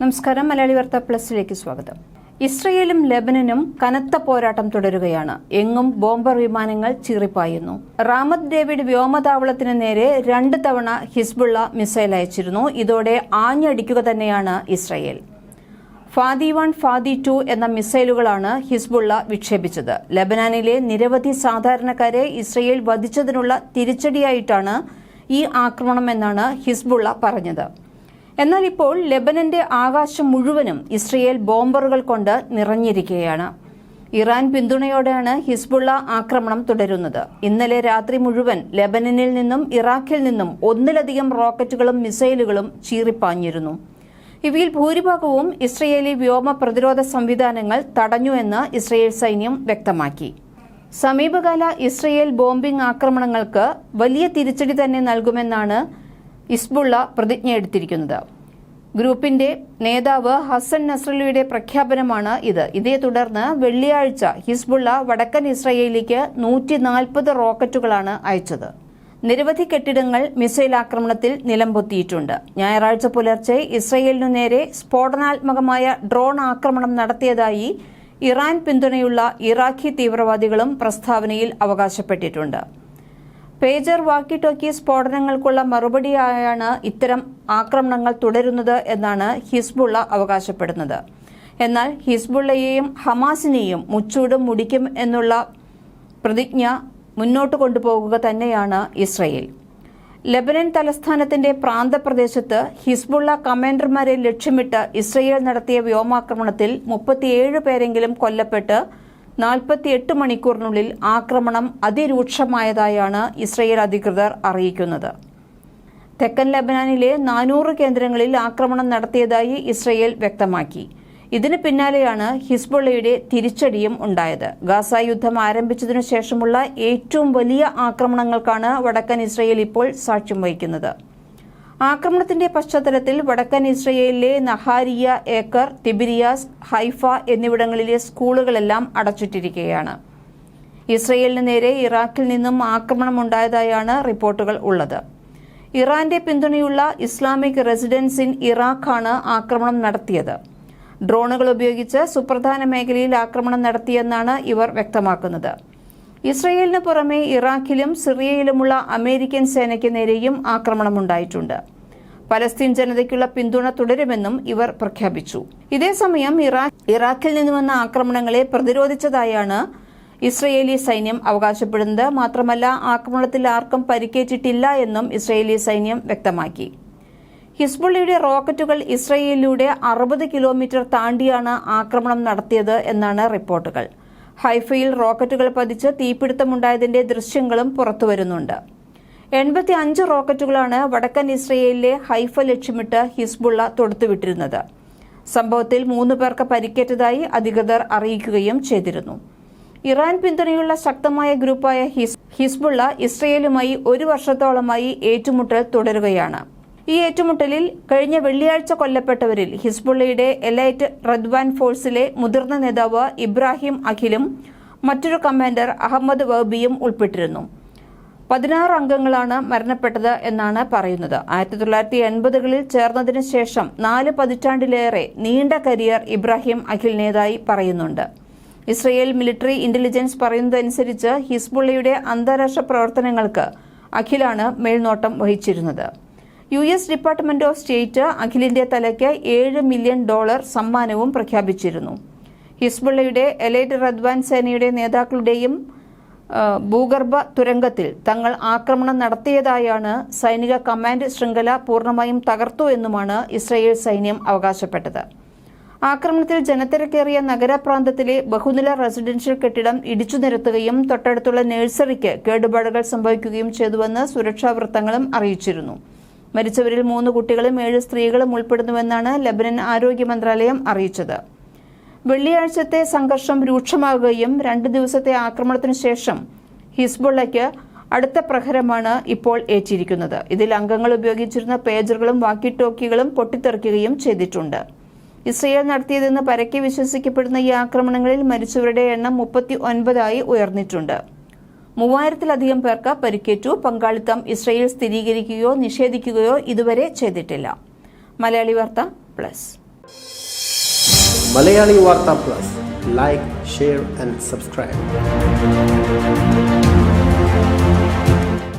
നമസ്കാരം. മലയാളി വാർത്ത പ്ലസിലേക്ക് സ്വാഗതം. ഇസ്രയേലും ലെബനനും കനത്ത പോരാട്ടം തുടരുകയാണ്. എങ്ങും ബോംബർ വിമാനങ്ങൾ ചീറിപ്പായുന്നു. റാമത്ത് ഡേവിഡ് വ്യോമതാവളത്തിന് നേരെ രണ്ട് തവണ ഹിസ്ബുള്ള മിസൈൽ അയച്ചിരുന്നു. ഇതോടെ ആഞ്ഞടിക്കുക തന്നെയാണ് Israel. Fadi one Fadi two എന്ന മിസൈലുകളാണ് ഹിസ്ബുള്ള വിക്ഷേപിച്ചത്. ലബനാനിലെ നിരവധി സാധാരണക്കാരെ ഇസ്രയേൽ വധിച്ചതിനുള്ള തിരിച്ചടിയായിട്ടാണ് ഈ ആക്രമണമെന്നാണ് ഹിസ്ബുള്ള പറഞ്ഞത്. എന്നാൽ ഇപ്പോൾ ലെബനന്റെ ആകാശം മുഴുവനും ഇസ്രയേൽ ബോംബറുകൾ കൊണ്ട് നിറഞ്ഞിരിക്കുകയാണ്. ഇറാൻ പിന്തുണയോടെയാണ് ഹിസ്ബുള്ള ആക്രമണം തുടരുന്നത്. ഇന്നലെ രാത്രി മുഴുവൻ ലെബനനിൽ നിന്നും ഇറാഖിൽ നിന്നും ഒന്നിലധികം റോക്കറ്റുകളും മിസൈലുകളും ചീറിപ്പാഞ്ഞിരുന്നു. ഇവയിൽ ഭൂരിഭാഗവും ഇസ്രയേലി വ്യോമ പ്രതിരോധ സംവിധാനങ്ങൾ തടഞ്ഞുവെന്ന് ഇസ്രയേൽ സൈന്യം വ്യക്തമാക്കി. സമീപകാല ഇസ്രയേൽ ബോംബിംഗ് ആക്രമണങ്ങൾക്ക് വലിയ തിരിച്ചടി തന്നെ നൽകുമെന്നാണ് ഇസ്ബുള്ള പ്രതിജ്ഞയെടുത്തിരിക്കുന്നത് ഗ്രൂപ്പിന്റെ നേതാവ് ഹസൻ നസ്രലിയുടെ പ്രഖ്യാപനമാണ് ഇത്. ഇതേ തുടർന്ന് വെള്ളിയാഴ്ച ഹിസ്ബുള്ള വടക്കൻ ഇസ്രയേലിലേക്ക് നൂറ്റി നാൽപ്പത് റോക്കറ്റുകളാണ് അയച്ചത്. നിരവധി കെട്ടിടങ്ങൾ മിസൈൽ ആക്രമണത്തിൽ നിലംപൊത്തിയിട്ടുണ്ട്. ഞായറാഴ്ച പുലർച്ചെ ഇസ്രയേലിനു നേരെ സ്ഫോടനാത്മകമായ ഡ്രോൺ ആക്രമണം നടത്തിയതായി ഇറാൻ പിന്തുണയുള്ള ഇറാഖി തീവ്രവാദികളും പ്രസ്താവനയിൽ അവകാശപ്പെട്ടിട്ടുണ്ട്. പേജർ വാക്കി ടോക്കി സ്ഫോടനങ്ങൾക്കുള്ള മറുപടിയായാണ് ഇത്തരം ആക്രമണങ്ങൾ തുടരുന്നത് എന്നാണ് ഹിസ്ബുള്ള അവകാശപ്പെടുന്നത്. എന്നാൽ ഹിസ്ബുള്ളയെയും ഹമാസിനെയും മുച്ചൂടും മുടിക്കും എന്നുള്ള പ്രതിജ്ഞ മുന്നോട്ട് കൊണ്ടുപോകുക തന്നെയാണ് ഇസ്രയേൽ. ലെബനൻ തലസ്ഥാനത്തിന്റെ പ്രാന്തപ്രദേശത്ത് ഹിസ്ബുള്ള കമാൻഡർമാരെ ലക്ഷ്യമിട്ട് ഇസ്രയേൽ നടത്തിയ വ്യോമാക്രമണത്തിൽ മുപ്പത്തിയേഴ് പേരെങ്കിലും കൊല്ലപ്പെട്ട് നാൽപ്പത്തിയെട്ട് മണിക്കൂറിനുള്ളിൽ ആക്രമണം അതിരൂക്ഷമായതായാണ് ഇസ്രയേൽ അധികൃതർ അറിയിക്കുന്നത്. തെക്കൻ ലബനാനിലെ നാനൂറ് കേന്ദ്രങ്ങളിൽ ആക്രമണം നടത്തിയതായി ഇസ്രയേൽ വ്യക്തമാക്കി. ഇതിന് പിന്നാലെയാണ് ഹിസ്ബുള്ളയുടെ തിരിച്ചടിയും ഉണ്ടായത്. ഗാസ യുദ്ധം ആരംഭിച്ചതിനു ശേഷമുള്ള ഏറ്റവും വലിയ ആക്രമണങ്ങൾക്കാണ് വടക്കൻ ഇസ്രയേൽ ഇപ്പോൾ സാക്ഷ്യം വഹിക്കുന്നത്. ആക്രമണത്തിന്റെ പശ്ചാത്തലത്തിൽ വടക്കൻ ഇസ്രയേലിലെ നഹാരിയ ഏക്കർ തിബിരിയാസ് ഹൈഫ എന്നിവിടങ്ങളിലെ സ്കൂളുകളെല്ലാം അടച്ചിട്ടിരിക്കുകയാണ്. ഇസ്രയേലിന് നേരെ ഇറാഖിൽ നിന്നും ആക്രമണമുണ്ടായതായാണ് റിപ്പോർട്ടുകൾ ഉള്ളത്. ഇറാന്റെ പിന്തുണയുള്ള ഇസ്ലാമിക് റെസിഡൻസ് ഇൻ ഇറാഖാണ് ആക്രമണം നടത്തിയത്. ഡ്രോണുകൾ ഉപയോഗിച്ച് സുപ്രധാന മേഖലയിൽ ആക്രമണം നടത്തിയെന്നാണ് ഇവർ വ്യക്തമാക്കുന്നത്. ഇസ്രയേലിന് പുറമെ ഇറാഖിലും സിറിയയിലുമുള്ള അമേരിക്കൻ സേനയ്ക്ക് നേരെയും ആക്രമണമുണ്ടായിട്ടുണ്ട്. പലസ്തീൻ ജനതയ്ക്കുള്ള പിന്തുണ തുടരുമെന്നും ഇവർ പ്രഖ്യാപിച്ചു. ഇതേസമയം ഇറാഖിൽ നിന്ന് വന്ന ആക്രമണങ്ങളെ പ്രതിരോധിച്ചതായാണ് ഇസ്രയേലി സൈന്യം അവകാശപ്പെടുന്നത്. മാത്രമല്ല ആക്രമണത്തിൽ ആർക്കും പരിക്കേറ്റിട്ടില്ല എന്നും ഇസ്രയേലി സൈന്യം വ്യക്തമാക്കി. ഹിസ്ബുള്ളയുടെ റോക്കറ്റുകൾ ഇസ്രയേലിലൂടെ അറുപത് കിലോമീറ്റർ താണ്ടിയാണ് ആക്രമണം നടത്തിയത് എന്നാണ് റിപ്പോർട്ടുകൾ. ഹൈഫയിൽ റോക്കറ്റുകൾ പതിച്ച് തീപിടുത്തമുണ്ടായതിന്റെ ദൃശ്യങ്ങളും പുറത്തുവരുന്നുണ്ട്. എൺപത്തി അഞ്ച് റോക്കറ്റുകളാണ് വടക്കൻ ഇസ്രയേലിലെ ഹൈഫ ലക്ഷ്യമിട്ട് ഹിസ്ബുള്ള തൊടുത്തുവിട്ടിരുന്നത്. സംഭവത്തിൽ മൂന്ന് പേർക്ക് പരിക്കേറ്റതായി അധികൃതർ അറിയിക്കുകയും ചെയ്തിരുന്നു. ഇറാൻ പിന്തുണയുള്ള ശക്തമായ ഗ്രൂപ്പായ ഹിസ്ബുള്ള ഇസ്രയേലുമായി ഒരു വർഷത്തോളമായി ഏറ്റുമുട്ടൽ തുടരുകയാണ്. ഈ ഏറ്റുമുട്ടലിൽ കഴിഞ്ഞ വെള്ളിയാഴ്ച കൊല്ലപ്പെട്ടവരിൽ ഹിസ്ബുള്ളയുടെ എലൈറ്റ് റദ്വാൻ ഫോഴ്സിലെ മുതിർന്ന നേതാവ് ഇബ്രാഹിം അഖിലും മറ്റൊരു കമാൻഡർ അഹമ്മദ് വഹബിയും ഉൾപ്പെട്ടിരുന്നു. പതിനാറ് അംഗങ്ങളാണ് മരണപ്പെട്ടത് എന്നാണ് പറയുന്നത്. ആയിരത്തി തൊള്ളായിരത്തി എൺപതുകളിൽ ചേർന്നതിന് ശേഷം നാല് പതിറ്റാണ്ടിലേറെ നീണ്ട കരിയർ ഇബ്രാഹിം അഖിലിനേതായി പറയുന്നുണ്ട്. ഇസ്രയേൽ മിലിറ്ററി ഇന്റലിജൻസ് പറയുന്നതനുസരിച്ച് ഹിസ്ബുള്ളയുടെ അന്താരാഷ്ട്ര പ്രവർത്തനങ്ങൾക്ക് അഖിലാണ് മേൽനോട്ടം വഹിച്ചിരുന്നത്. U S department of state അഖിലിന്റെ തലയ്ക്ക് ഏഴ് മില്യൺ ഡോളർ സമ്മാനവും പ്രഖ്യാപിച്ചിരുന്നു. ഹിസ്ബുള്ളയുടെ എലൈറ്റ് റദ്വാൻ സേനയുടെ നേതാക്കളുടെയും ഭൂഗർഭ തുരങ്കത്തിൽ തങ്ങൾ ആക്രമണം നടത്തിയതായാണ് സൈനിക കമാൻഡ് ശൃംഖല പൂർണമായും തകർത്തു എന്നുമാണ് ഇസ്രയേൽ സൈന്യം അവകാശപ്പെട്ടത്. ആക്രമണത്തിൽ ജനത്തിരക്കേറിയ നഗരപ്രാന്തത്തിലെ ബഹുനില റെസിഡൻഷ്യൽ കെട്ടിടം ഇടിച്ചു നിരത്തുകയും തൊട്ടടുത്തുള്ള നഴ്സറിക്ക് കേടുപാടുകൾ സംഭവിക്കുകയും ചെയ്തുവെന്ന് സുരക്ഷാ വൃത്തങ്ങളും അറിയിച്ചിരുന്നു. മരിച്ചവരിൽ മൂന്ന് കുട്ടികളും ഏഴ് സ്ത്രീകളും ഉൾപ്പെടുന്നുവെന്നാണ് ലബനൻ ആരോഗ്യ മന്ത്രാലയം അറിയിച്ചത്. വെള്ളിയാഴ്ചത്തെ സംഘർഷം രൂക്ഷമാകുകയും രണ്ട് ദിവസത്തെ ആക്രമണത്തിനു ശേഷം ഹിസ്ബുള്ളയ്ക്ക് അടുത്ത പ്രഹരമാണ് ഇപ്പോൾ ഏറ്റിരിക്കുന്നത്. ഇതിൽ അംഗങ്ങൾ ഉപയോഗിച്ചിരുന്ന പേജറുകളും വാക്കി ടോക്കികളും പൊട്ടിത്തെറിക്കുകയും ചെയ്തിട്ടുണ്ട്. ഇസ്രയേൽ നടത്തിയതെന്ന് പരക്കെ വിശ്വസിക്കപ്പെടുന്ന ഈ ആക്രമണങ്ങളിൽ മരിച്ചവരുടെ എണ്ണം മുപ്പത്തി ഒൻപതായി ഉയർന്നിട്ടുണ്ട്. മൂവായിരത്തിലധികം പേർക്ക് പരിക്കേറ്റു പങ്കാളിത്തം ഇസ്രയേൽ സ്ഥിരീകരിക്കുകയോ നിഷേധിക്കുകയോ ഇതുവരെ ചെയ്തിട്ടില്ല. മലയാളി വാർത്ത പ്ലസ്. മലയാളി വാർത്ത plus. Like share and subscribe